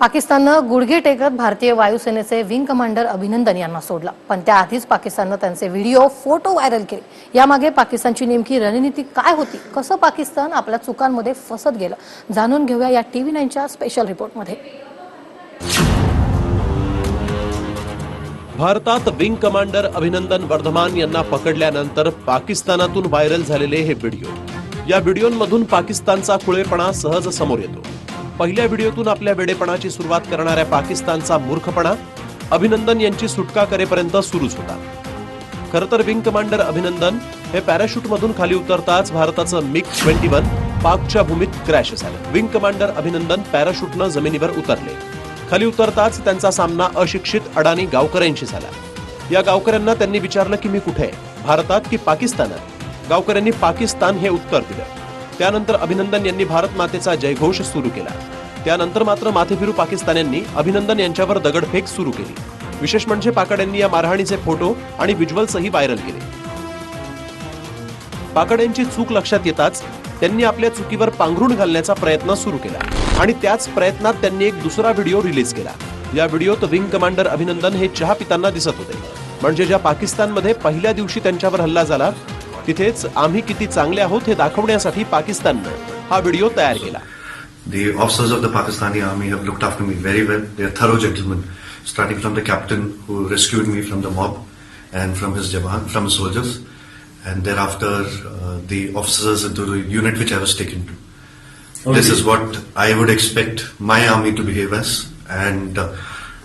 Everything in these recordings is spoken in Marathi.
पाकिस्ताननं गुडघे टेकत भारतीय वायुसेनेचे विंग कमांडर अभिनंदन यांना सोडलं. पण त्याआधीच पाकिस्ताननं त्यांचे व्हिडिओ फोटो व्हायरल केले. यामागे पाकिस्तानची नेमकी रणनीती काय होती? कसं पाकिस्तान आपल्या चुकांमध्ये फसत गेलं? जाणून घेऊया या टीव्ही नाईनच्या स्पेशल रिपोर्टमध्ये भारतात विंग कमांडर अभिनंदन वर्धमान यांना पकडल्यानंतर पाकिस्तानातून व्हायरल झालेले हे व्हिडिओ. या व्हिडिओमधून पाकिस्तानचा खुळेपणा सहज समोर येतो. पहिल्या व्हिडिओतून आपल्या वेडेपणाची सुरुवात करणाऱ्या पाकिस्तानचा मूर्खपणा अभिनंदन यांची सुटका करेपर्यंत सुरूच होता. खरं तर विंग कमांडर अभिनंदन हे पॅराशूटमधून खाली उतरताच भारताचं मिग ट्वेंटी वन पाकच्या भूमीत क्रॅश झालं. विंग कमांडर अभिनंदन पॅराशूटनं जमिनीवर उतरले. खाली उतरताच त्यांचा सामना अशिक्षित अडाणी गावकऱ्यांशी झाला. या गावकऱ्यांना त्यांनी विचारलं की मी कुठे आहे? भारतात की पाकिस्तानात? गावकऱ्यांनी पाकिस्तान हे उत्तर दिलं. त्यानंतर अभिनंदन यांनी भारत मातेचा जयघोष सुरू केला. त्यानंतर मात्र माथेफिरू पाकिस्तान्यांनी अभिनंदन यांच्यावर दगडफेक सुरू केली. विशेष म्हणजे पाकड यांनी या मारहाणीचे फोटो आणि व्हिज्युअल्सही व्हायरल केले. पाकड यांची चूक लक्षात येताच त्यांनी आपल्या चुकीवर पांघरून घालण्याचा प्रयत्न सुरू केला आणि त्याच प्रयत्नात त्यांनी एक दुसरा व्हिडिओ रिलीज केला. या व्हिडिओत विंग कमांडर अभिनंदन हे चहा पिताना दिसत होते. म्हणजे ज्या पाकिस्तानमध्ये पहिल्या दिवशी त्यांच्यावर हल्ला झाला तिथेच आम्ही किती चांगले आहोत हे दाखवण्यासाठी पाकिस्ताननं हा व्हिडिओ तयार केला. The officers of the Pakistani army have looked after me very well. They are thorough gentlemen, starting from the captain who rescued me from the mob and from his jawan, from his soldiers, and thereafter uh, the officers into the unit which I was taken to. This is what I would expect my army to behave as, and uh,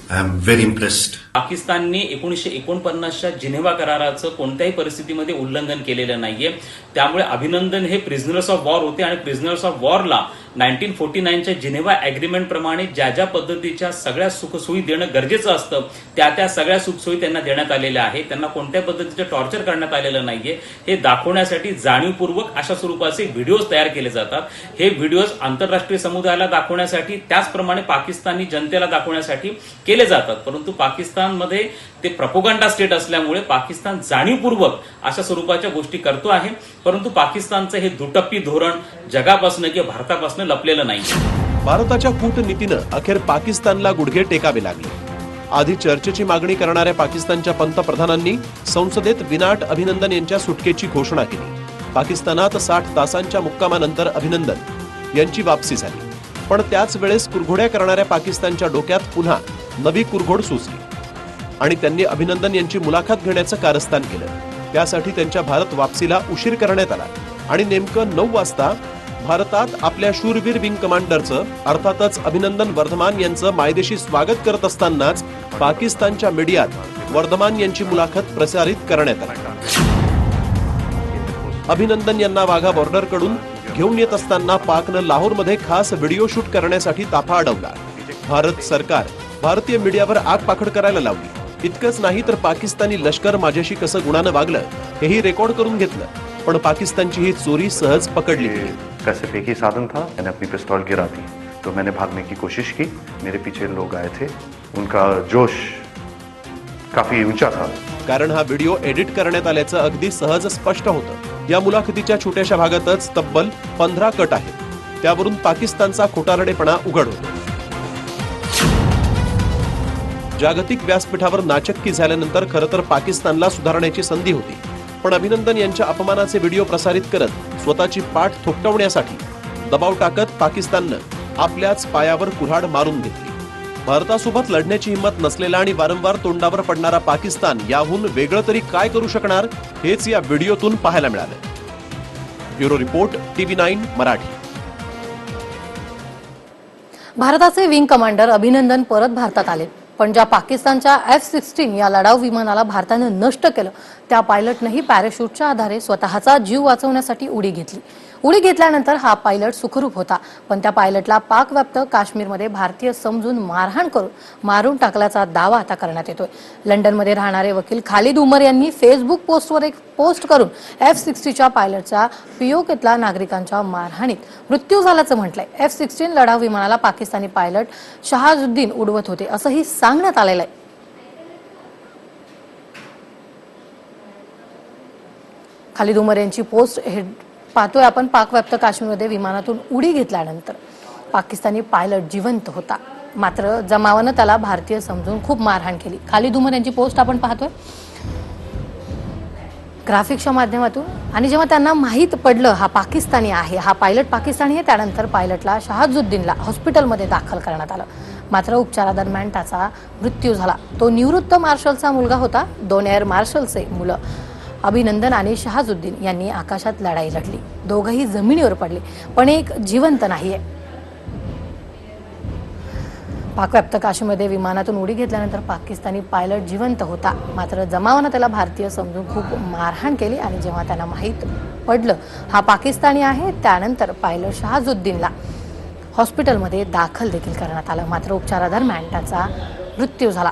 I am very impressed. पाकिस्तानने एकोणीसशे एकोणपन्नासच्या जिनेवा कराराचं कोणत्याही परिस्थितीमध्ये उल्लंघन केलेलं नाहीये त्यामुळे अभिनंदन हे प्रिझनर्स ऑफ वॉर होते आणि प्रिझनर्स ऑफ वॉरला नाईन्टीन फोर्टी नाईनच्या जिनेवा अग्रीमेंट प्रमाणे ज्या ज्या पद्धतीच्या सगळ्या सुखसोयी देणं गरजेचं असतं त्या त्या सगळ्या सुखसोयी त्यांना देण्यात आलेल्या आहे त्यांना कोणत्या पद्धतीचं टॉर्चर करण्यात आलेलं नाहीये हे दाखवण्यासाठी जाणीवपूर्वक अशा स्वरूपाचे व्हिडिओज तयार केले जातात. हे व्हिडिओज आंतरराष्ट्रीय समुदायाला दाखवण्यासाठी त्याचप्रमाणे पाकिस्तानी जनतेला दाखवण्यासाठी केले जातात. परंतु पाकिस्तानमध्ये ते प्रपोगंडा स्टेट असल्यामुळे पाकिस्तान जाणीवपूर्वक अशा स्वरूपाच्या गोष्टी करतो आहे. परंतु पाकिस्तानचं हे दुटप्पी धोरण जगापासून किंवा भारतापासून लपलेलं नाही. भारताच्या कूटनीतीनं अखेर पाकिस्तानला गुडघे टेकावे लागले. आधी चर्चेची मागणी करणाऱ्या पाकिस्तानच्या पंतप्रधानांनी संसदेत विनाट अभिनंदन यांच्या सुटकेची घोषणा केली. पाकिस्तानात साठ तासांच्या मुक्कामानंतर अभिनंदन यांची वापसी झाली. पण त्याच वेळेस कुरघोड्या करणाऱ्या पाकिस्तानच्या डोक्यात पुन्हा नवी कुरघोड सुचली. आणि त्यांनी अभिनंदन यांची मुलाखत घेण्याचं कारस्थान केलं. त्यासाठी त्यांच्या भारत वापसीला उशीर करण्यात आला. आणि नेमकं नऊ वाजता भारतात आपल्या शूरवीर विंग कमांडरचं अर्थातच अभिनंदन वर्धमान यांचं मायदेशी स्वागत करत असतानाच पाकिस्तानच्या मीडियात वर्धमान यांची मुलाखत प्रसारित करण्यात आली. अभिनंदन यांना वाघा बॉर्डरकडून घेऊन येत असताना पाकनं लाहोरमध्ये खास व्हिडिओ शूट करण्यासाठी ताफा अडवला. भारत सरकार भारतीय मीडियावर आग पाखड करायला लावली. इतकंच नाही तर पाकिस्तानी लष्कर माझ्याशी कसं गुणानं वागलं हेही रेकॉर्ड करून घेतलं. पण पाकिस्तानची ही चोरी सहज पकडली गेली. का सिर्फ एक ही साधन था मैंने अपनी पिस्तौल गिरा दी। तो मैंने भागने की कोशिश की। मेरे पीछे लोग आए थे। उनका जोश काफी ऊंचा था। कारण हा व्हिडिओ एडिट करण्यात आल्याचं अगदी सहज स्पष्ट होतं. या मुलाखतीच्या छोट्याशा भागातच तब्बल पंधरा कट आहेत. त्यावरून पाकिस्तानचा खोटारडेपणा उघड होतो जागतिक व्यासपीठावर नाचक्की झाल्यानंतर खरं तर पाकिस्तानला सुधारण्याची संधी होती. पण अभिनंदन यांच्या अपमानाचे व्हिडिओ प्रसारित करत स्वतःची पाठ थोपटवण्यासाठी दबाव टाकत पाकिस्ताननं आपल्याच पायावर कुऱ्हाड मारून घेतली. भारतासोबत लढण्याची हिंमत नसलेला आणि वारंवार तोंडावर पडणारा पाकिस्तान याहून वेगळं तरी काय करू शकणार हेच या व्हिडिओतून पाहायला मिळालं. Bureau report TV nine Marathi. भारताचे विंग कमांडर अभिनंदन परत भारतात आले. पण ज्या पाकिस्तानच्या एफ सिक्स्टीन या लढाऊ विमानाला भारतानं नष्ट केलं त्या पायलटनंही पॅराशूटच्या आधारे स्वतःचा जीव वाचवण्यासाठी उडी घेतली. उडी घेतल्यानंतर हा पायलट सुखरूप होता. पण त्या पायलटला पाकव्याप्त काश्मीरमध्ये भारतीय समजून मारहाण करून मारून टाकल्याचा दावा आता करण्यात येतोय. लंडनमध्ये राहणारे वकील खालिद उमर यांनी फेसबुक पोस्टवर एक पोस्ट करून एफ सिक्स्टीच्या पायलटचा पियोकेतला नागरिकांच्या मारहाणीत मृत्यू झाल्याचं म्हटलंय. एफ सिक्स्टीन लढाऊ विमानाला पाकिस्तानी पायलट शहाजुद्दीन उडवत होते असंही सांगण्यात आलेलं आहे खालिद उमर यांची पोस्ट हे पाहतोय आपण पाकव्याप्त काश्मीरमध्ये विमानातून उडी घेतल्यानंतर पाकिस्तानी पायलट जिवंत होता. मात्र जमावानं त्याला भारतीय समजून खूप मारहाण केली. खाली उमर यांची पोस्ट आपण पाहतोय. ग्राफिक्सच्या माध्यमातून आणि जेव्हा त्यांना माहीत पडलं हा पाकिस्तानी आहे हा पायलट पाकिस्तानी आहे त्यानंतर पायलटला शहाजुद्दीनला हॉस्पिटलमध्ये दाखल करण्यात आलं. मात्र उपचारादरम्यान त्याचा मृत्यू झाला. तो निवृत्त मार्शलचा मुलगा होता. दोन एअर मार्शलचे मुलं. अभिनंदन आणि शहाजुद्दीन यांनी आकाशात लढाई लढली. दोघंही जमिनीवर पडले पण एक जिवंत नाही आहे पाकव्याप्त काश्मीरमध्ये विमानातून उडी घेतल्यानंतर पाकिस्तानी पायलट जिवंत होता. मात्र जमावानं त्याला भारतीय समजून खूप मारहाण केली आणि जेव्हा त्यांना माहीत पडलं हा पाकिस्तानी आहे त्यानंतर पायलट शहाजुद्दीनला हॉस्पिटलमध्ये दाखल देखील करण्यात आलं. मात्र उपचारादरम्यान त्याचा मृत्यू झाला.